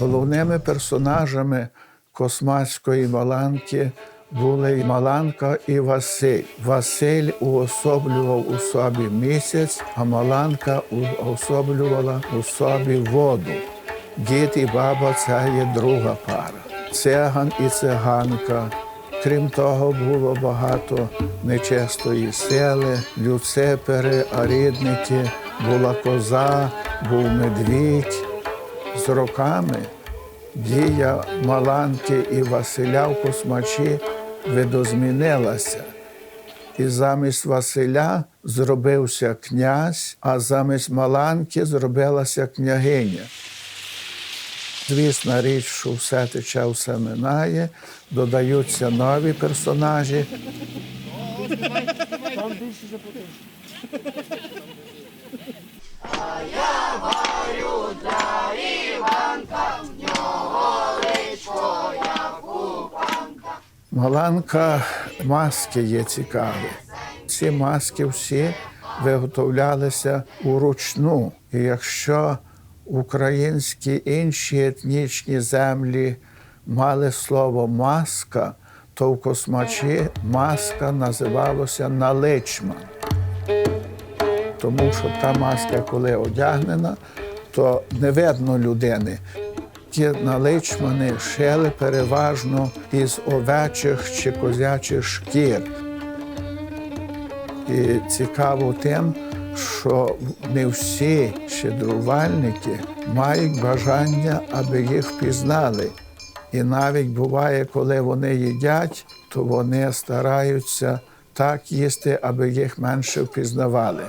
Головними персонажами космацької Маланки були Маланка і Василь. Василь уособлював у собі місяць, а Маланка уособлювала у собі воду. Дід і баба це є друга пара. Циган і циганка. Крім того, було багато нечистої сили, люцепери, арідники, була коза, був медвідь. З роками дія Маланки і Василя в космачі видозмінилася. І замість Василя зробився князь, а замість Маланки зробилася княгиня. Звісна річ, що все тече, все минає, додаються нові персонажі. Маланка маски є цікаві. Ці маски всі виготовлялися уручну. І якщо українські інші етнічні землі мали слово маска, то в космачі маска називалася наличман. Тому що та маска, коли одягнена, то не видно людини. Ті наличмани шили переважно із овечих чи козячих шкір. І цікаво тим, що не всі щедрувальники мають бажання, аби їх впізнали. І навіть буває, коли вони їдять, то вони стараються так їсти, аби їх менше впізнавали.